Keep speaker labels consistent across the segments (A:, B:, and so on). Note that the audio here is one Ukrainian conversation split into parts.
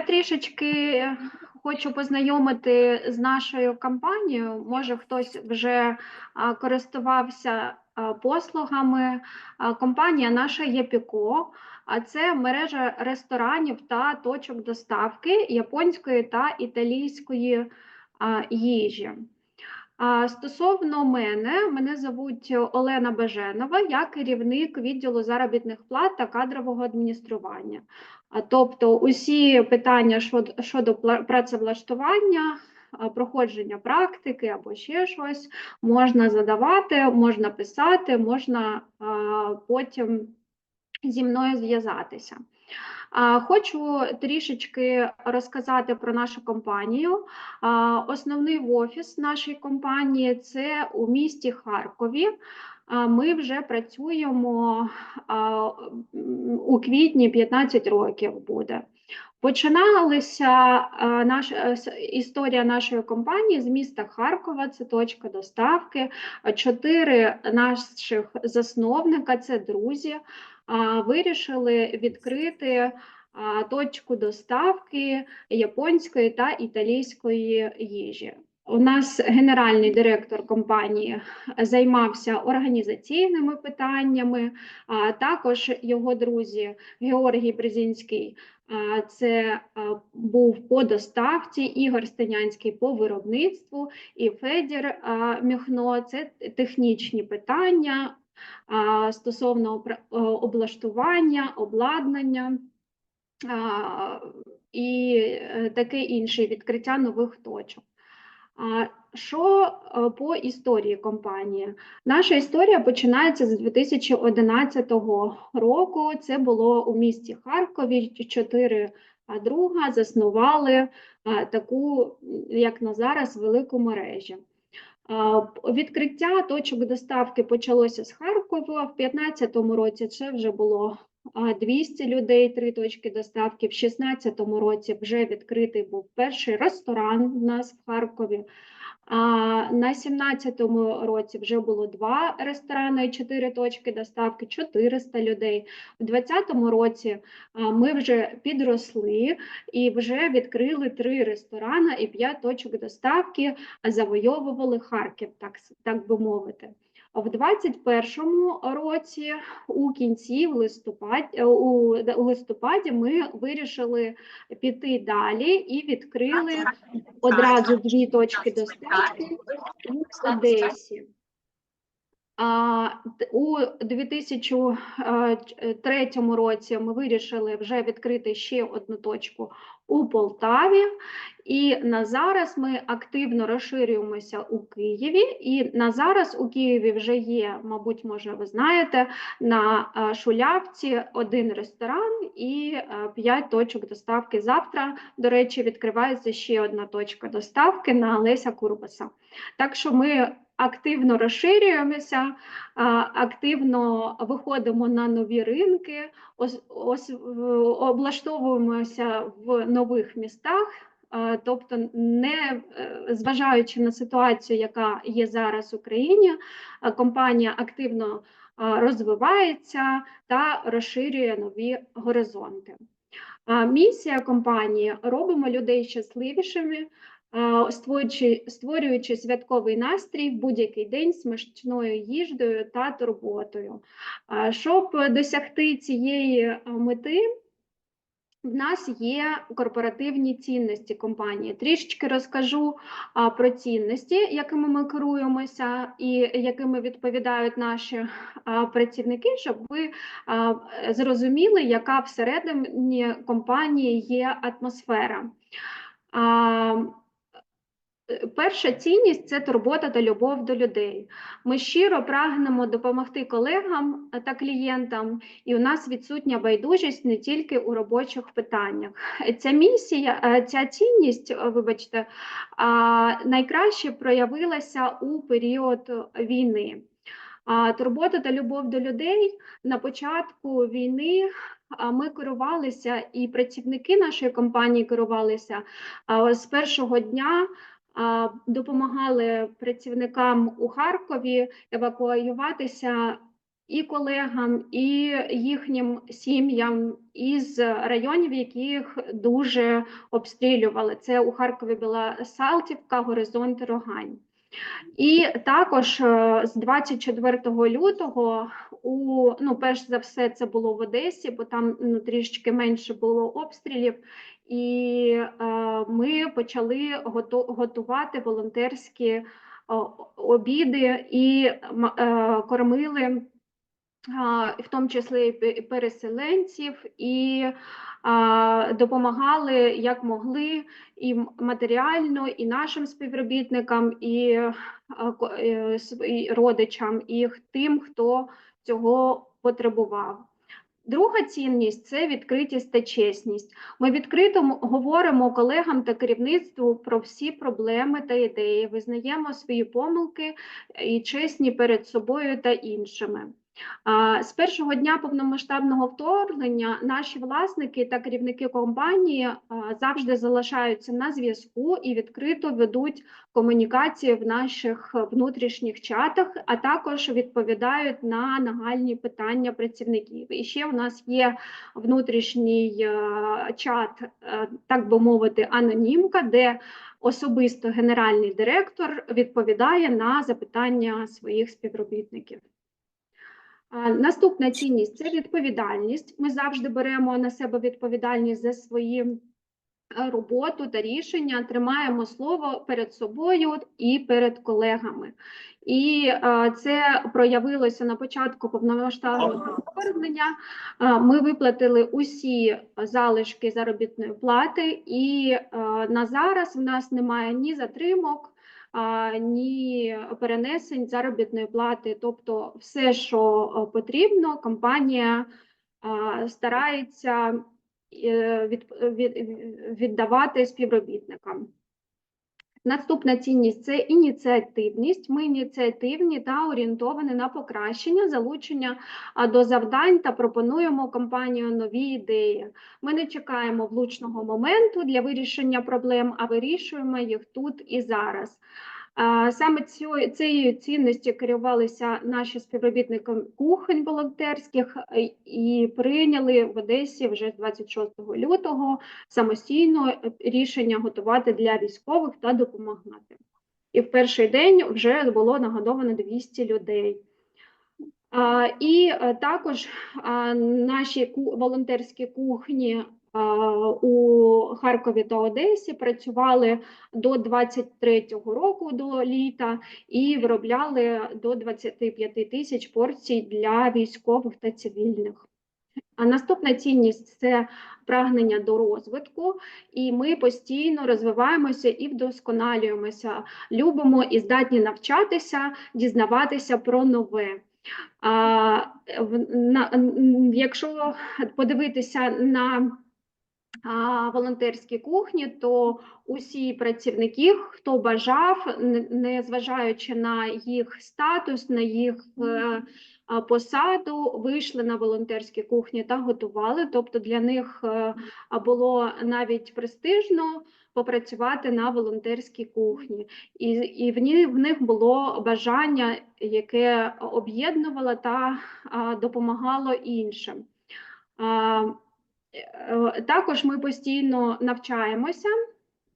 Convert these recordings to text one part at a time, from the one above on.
A: трішечки хочу познайомити з нашою компанією. Може, хтось вже користувався послугами. Компанія наша є Піко, а це мережа ресторанів та точок доставки японської та італійської їжі. Стосовно мене, мене звуть Олена Баженова, я керівник відділу заробітних плат та кадрового адміністрування. Тобто усі питання щодо працевлаштування, проходження практики або ще щось можна задавати, можна писати, можна потім зі мною зв'язатися. Хочу трішечки розказати про нашу компанію. Основний офіс нашої компанії це у місті Харкові. Ми вже працюємо у квітні 15 років буде. Починалася наша е, історія нашої компанії з міста Харкова. Це точка доставки. Чотири наших засновника, це друзі, вирішили відкрити точку доставки японської та італійської їжі. У нас генеральний директор компанії займався організаційними питаннями, а також його друзі Георгій Брезінський. Це був по доставці, Ігор Стенянський по виробництву і Федір Міхно. Це технічні питання стосовно облаштування, обладнання і е, таке інше відкриття нових точок. Що е, по історії компанії? Наша історія починається з 2011 року. Це було у місті Харкові. Чотири друга заснували таку, як на зараз, велику мережу. Відкриття точок доставки почалося з Харкова. В 2015 році це вже було 200 людей, три точки доставки. В 2016 році вже відкритий був перший ресторан у нас в Харкові. А на 17-му році вже було два ресторани і чотири точки доставки, 400 людей. У 20-му році ми вже підросли і вже відкрили три ресторани і п'ять точок доставки, завойовували Харків, так, так би мовити. В 21-му році, у кінці, в листопаді, у у листопаді, ми вирішили піти далі і відкрили одразу дві точки доставки в Одесі. А, У 2003 році ми вирішили вже відкрити ще одну точку у Полтаві, і на зараз ми активно розширюємося у Києві. І на зараз у Києві вже є, мабуть, може, ви знаєте, на е, Шулявці один ресторан і е, п'ять точок доставки. Завтра, до речі, відкривається ще одна точка доставки на Леся Курбаса. Так що ми активно розширюємося, активно виходимо на нові ринки, ос, ос, облаштовуємося в нових містах. Тобто, не е, зважаючи на ситуацію, яка є зараз в Україні, компанія активно розвивається та розширює нові горизонти. Місія компанії робимо людей щасливішими, створюючи, створюючи святковий настрій в будь-який день смачною їжею та турботою. Щоб досягти цієї мети, в нас є корпоративні цінності компанії. Трішечки розкажу про цінності, якими ми керуємося, і якими відповідають наші працівники, щоб ви зрозуміли, яка всередині компанії є атмосфера. Перша цінність це турбота та любов до людей. Ми щиро прагнемо допомогти колегам та клієнтам, і у нас відсутня байдужість не тільки у робочих питаннях. Ця місія, е, ця цінність, вибачте, найкраще проявилася у період війни. Турбота та любов до людей на початку війни ми керувалися, і працівники нашої компанії керувалися з першого дня. Допомагали працівникам у Харкові евакуюватися і колегам, і їхнім сім'ям із районів, яких дуже обстрілювали. Це у Харкові була Салтівка, Горизонт, Рогань. І також е, з 24 лютого, у ну, перш за все, це було в Одесі, бо там ну, трішки менше було обстрілів. І е, ми почали готувати волонтерські обіди і е, кормили в тому числі переселенців, і допомагали як могли і матеріально, і нашим співробітникам, і, е, і родичам, і тим, хто цього потребував. Друга цінність це відкритість та чесність. Ми відкрито говоримо колегам та керівництву про всі проблеми та ідеї, визнаємо свої помилки і чесні перед собою та іншими. З першого дня повномасштабного вторгнення наші власники та керівники компанії завжди залишаються на зв'язку і відкрито ведуть комунікації в наших внутрішніх чатах, а також відповідають на нагальні питання працівників. І ще в нас є внутрішній е, чат, е, так би мовити, анонімка, де особисто генеральний директор відповідає на запитання своїх співробітників. Наступна цінність це відповідальність. Ми завжди беремо на себе відповідальність за свої е, роботу та рішення, тримаємо слово перед собою і перед колегами. І е, це проявилося на початку повномасштабного вторгнення. Е, Ми виплатили усі залишки заробітної плати, і на зараз в нас немає ні затримок, ні перенесень заробітної плати. Тобто, все, що е, потрібно, компанія старається е, від, від, віддавати співробітникам. Наступна цінність це ініціативність. Ми ініціативні та орієнтовані на покращення, залучення до завдань та пропонуємо компанію нові ідеї. Ми не чекаємо влучного моменту для вирішення проблем, а вирішуємо їх тут і зараз. Саме цю- цією цінністю керувалися наші співробітники кухонь волонтерських е, і прийняли в Одесі вже 26 лютого самостійно е, рішення готувати для військових та допомагати. І в перший день вже було нагодовано 200 людей. І е, також наші волонтерські кухні у Харкові та Одесі працювали до 23-го року до літа і виробляли до 25 тисяч порцій для військових та цивільних. А наступна цінність це прагнення до розвитку, і ми постійно розвиваємося і вдосконалюємося, любимо і здатні навчатися, дізнаватися про нове. А, на, якщо подивитися на а, волонтерські кухні, то усі працівники, хто бажав, не- незважаючи на їх статус, на їх е, посаду, вийшли на волонтерські кухні та готували. Тобто для них е, було навіть престижно попрацювати на волонтерській кухні, і, і в, ні, в них було бажання, яке об'єднувало та допомагало іншим. Е, Також ми постійно навчаємося.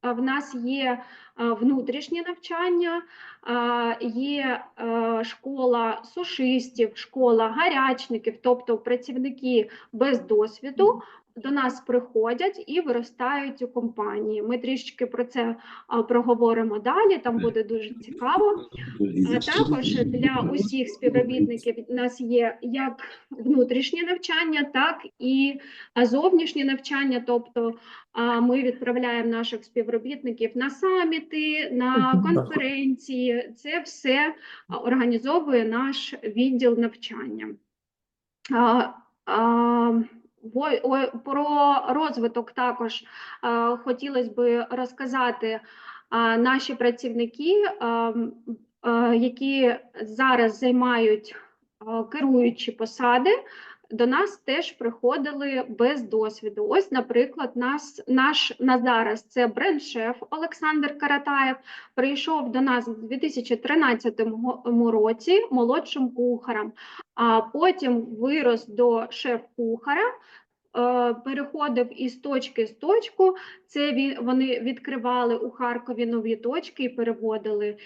A: В нас є внутрішнє навчання, є школа сушистів, школа гарячників, тобто працівники без досвіду до нас приходять і виростають у компанії. Ми трішки про це проговоримо далі. Там буде дуже цікаво. А Також для усіх співробітників у нас є як внутрішнє навчання, так і зовнішнє навчання. Тобто ми відправляємо наших співробітників на саміти, на конференції. Це все організовує наш відділ навчання. Про розвиток також хотілося б розказати. Наші працівники, які зараз займають керуючі посади, до нас теж приходили без досвіду. Ось, наприклад, нас, наш на зараз це бренд-шеф Олександр Каратаєв прийшов до нас у 2013 році молодшим кухарем, а потім вирос до шеф-кухаря. Е, Переходив із точки з точку. Це вони відкривали у Харкові нові точки і переводили.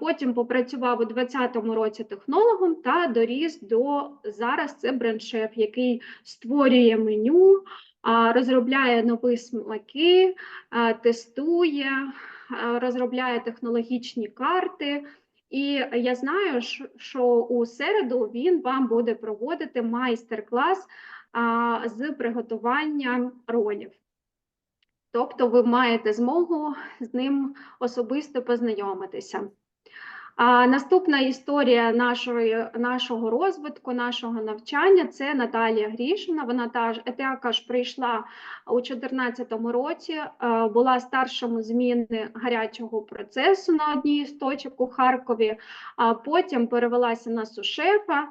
A: Потім попрацював у 2020 році технологом та доріс до зараз. Це бренд-шеф, який створює меню, розробляє нові смаки, тестує, розробляє технологічні карти. І я знаю, що- у середу він вам буде проводити майстер-клас з приготування ролів. Тобто ви маєте змогу з ним особисто познайомитися. А наступна історія нашої, нашого розвитку, нашого навчання це Наталія Грішина. Вона також прийшла у 2014 році, е, була старшим зміни гарячого процесу на одній з точок у Харкові, а потім перевелася на сушефа,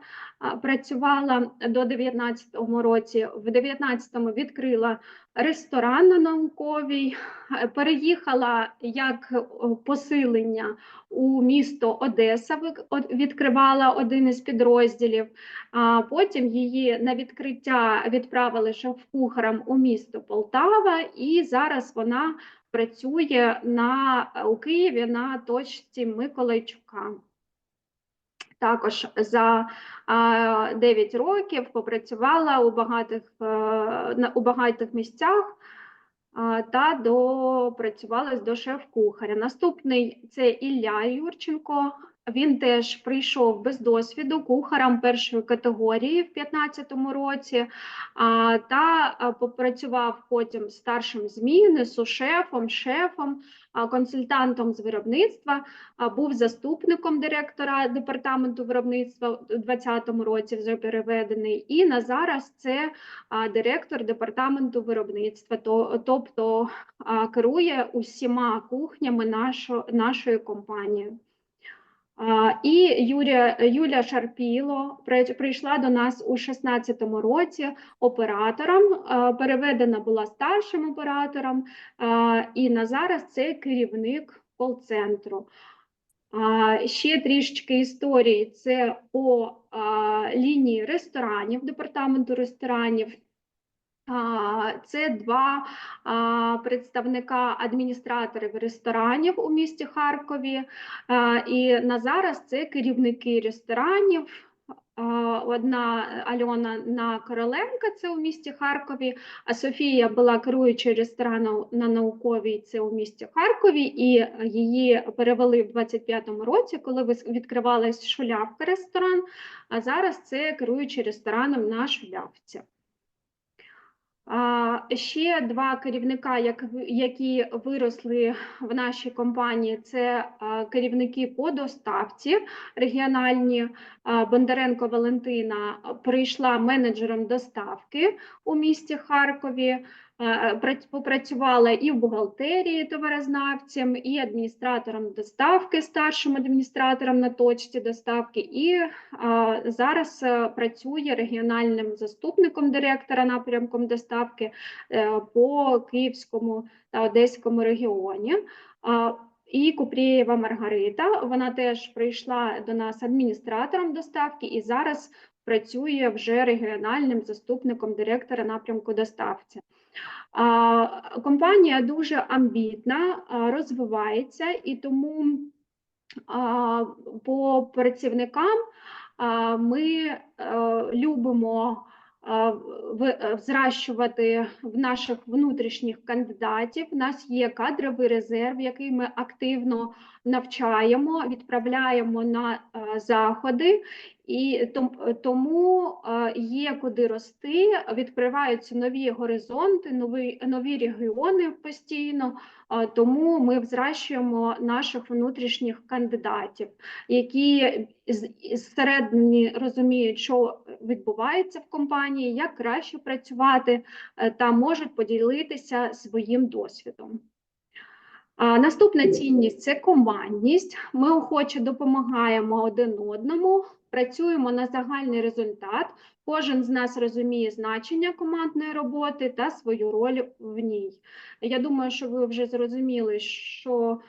A: працювала до 19-му році. В 19-му відкрила ресторан на науковій, е, переїхала як е, посилення у місто Одеса, відкривала один із підрозділів. А потім її на відкриття відправили шеф-кухарем у місто Полтава, і зараз вона працює на у Києві на точці Миколайчука. Також за а, 9 років попрацювала у багатих, е, у багатих місцях та допрацювалась до шеф-кухаря. Наступний це Ілля Юрченко. Він теж прийшов без досвіду кухарем першої категорії в 2015 році, та попрацював потім старшим зміни, сушефом, шефом, консультантом з виробництва, був заступником директора департаменту виробництва у 2020 році, вже переведений, і на зараз це директор департаменту виробництва, то, тобто керує усіма кухнями нашо, нашої компанії. І Юрія, Юля Шарпіло прийшла до нас у 2016 році оператором, переведена була старшим оператором, і на зараз це керівник кол-центру. Ще трішечки історії. Це по лінії ресторанів, департаменту ресторанів. Це два представника адміністраторів ресторанів у місті Харкові. І на зараз це керівники ресторанів. Одна Альона на Короленка, це у місті Харкові, а Софія була керуючою ресторану на науковій, це у місті Харкові, і її перевели в 25-му році, коли відкривалась Шулявка ресторан. А зараз це керуючий рестораном на Шулявці. Ще два керівника, які виросли в нашій компанії, це керівники по доставці регіональні. Бондаренко Валентина прийшла менеджером доставки у місті Харкові. А, Попрацювала і в бухгалтерії товарознавцем, і адміністратором доставки, старшим адміністратором на точці доставки, і а, зараз е, працює регіональним заступником директора напрямком доставки е, по Київському та Одеському регіоні. І Купрієва Маргарита, вона теж прийшла до нас адміністратором доставки і зараз працює вже регіональним заступником директора напрямку доставці. Компанія дуже амбітна, розвивається і тому по працівникам ми е, любимо зращувати в наших внутрішніх кандидатів. У нас є кадровий резерв, який ми активно навчаємо, відправляємо на е, заходи, і тому е, є куди рости, відкриваються нові горизонти, нові, нові регіони постійно. Тому ми взращуємо наших внутрішніх кандидатів, які з- зсередини розуміють, що відбувається в компанії, як краще працювати, е, та можуть поділитися своїм досвідом. А, Наступна цінність це командність. Ми охоче допомагаємо один одному, працюємо на загальний результат. Кожен з нас розуміє значення командної роботи та свою роль в ній. Я думаю, що ви вже зрозуміли, що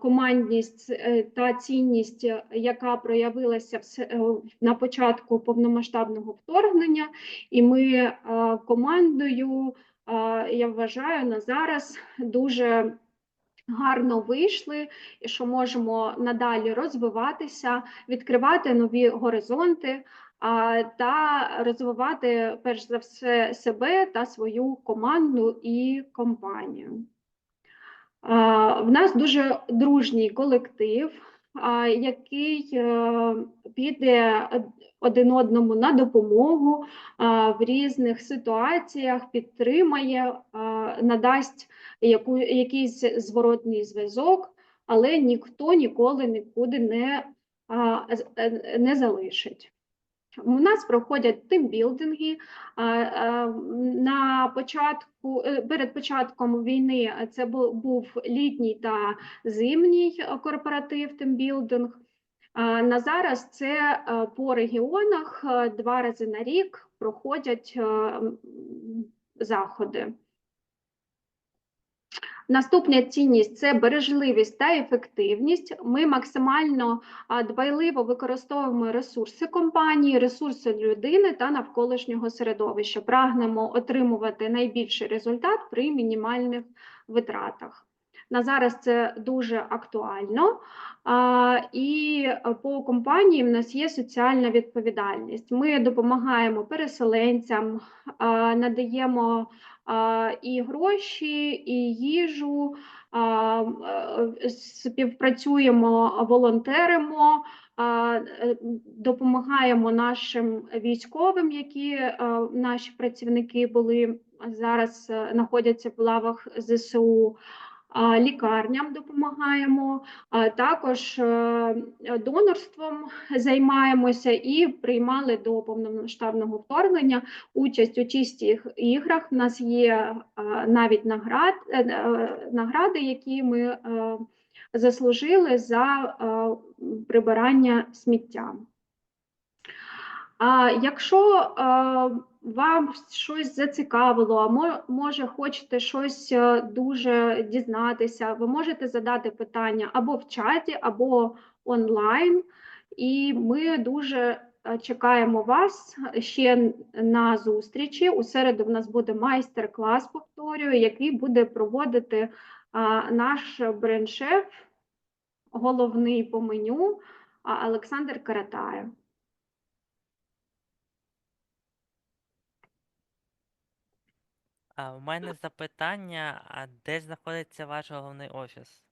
A: командність е, та цінність, яка проявилася в е, на початку повномасштабного вторгнення, і ми командою, я вважаю, на зараз дуже гарно вийшли, і що можемо надалі розвиватися, відкривати нові горизонти та розвивати перш за все себе та свою команду і компанію. В нас дуже дружній колектив, який е, піде один одному на допомогу в різних ситуаціях, підтримає, надасть яку, якийсь зворотний зв'язок, але ніхто ніколи нікуди не, е, не залишить. У нас проходять тимбілдинги. На початку, е, перед початком війни це бу- був літній та зимній корпоратив тимбілдинг. На зараз це е, по регіонах е, два рази на рік проходять заходи. Наступна цінність це бережливість та ефективність. Ми максимально дбайливо використовуємо ресурси компанії, ресурси людини та навколишнього середовища. Прагнемо отримувати найбільший результат при мінімальних витратах. На зараз це дуже актуально. І по компанії в нас є соціальна відповідальність. Ми допомагаємо переселенцям, надаємо і гроші, і їжу, е, співпрацюємо, волонтеримо, е, допомагаємо нашим військовим, які наші працівники були зараз е, знаходяться в лавах ЗСУ. Лікарням допомагаємо, також е, донорством займаємося і приймали до повномасштабного вторгнення участь у чистих іграх. У нас є е, навіть наград, е, награди, які ми заслужили за прибирання сміття. Якщо вам щось зацікавило, а може хочете щось е, дуже дізнатися, ви можете задати питання або в чаті, або онлайн, і ми дуже е, чекаємо вас ще на зустрічі. У середу в нас буде майстер-клас, повторюю, який буде проводити наш бренд-шеф, головний по меню Олександр Каратаєв.
B: А у мене запитання, а де знаходиться ваш головний офіс?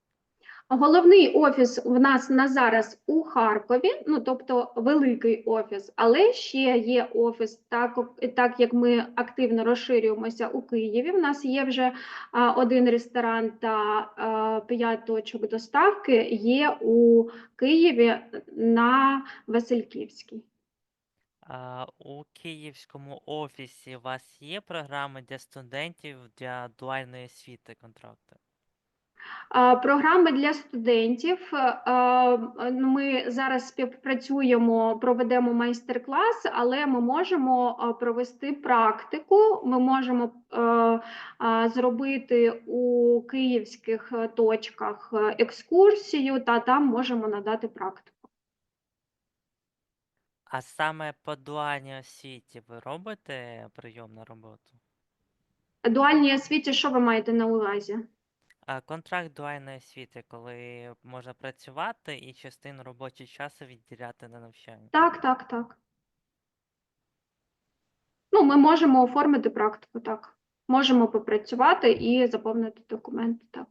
A: Головний офіс в нас на зараз у Харкові, ну тобто великий офіс, але ще є офіс, так, так як ми активно розширюємося у Києві. В нас є вже а, один ресторан та а, п'ять точок доставки є у Києві на Васильківській.
B: А, у київському офісі у вас є програми для студентів для дуальної освіти контракти?
A: А, Програми для студентів. ну, Ми зараз співпрацюємо, проведемо майстер-клас, але ми можемо провести практику. Ми можемо зробити у київських е, точках е, екскурсію, та там можемо надати практику.
B: А саме по дуальній освіті ви робите прийом на роботу?
A: Дуальній освіті, що ви маєте на увазі?
B: А, контракт дуальної освіти, коли можна працювати і частину робочого часу відділяти на навчання.
A: Так, так, так. Ну, ми можемо оформити практику, так. Можемо попрацювати і заповнити документи, так.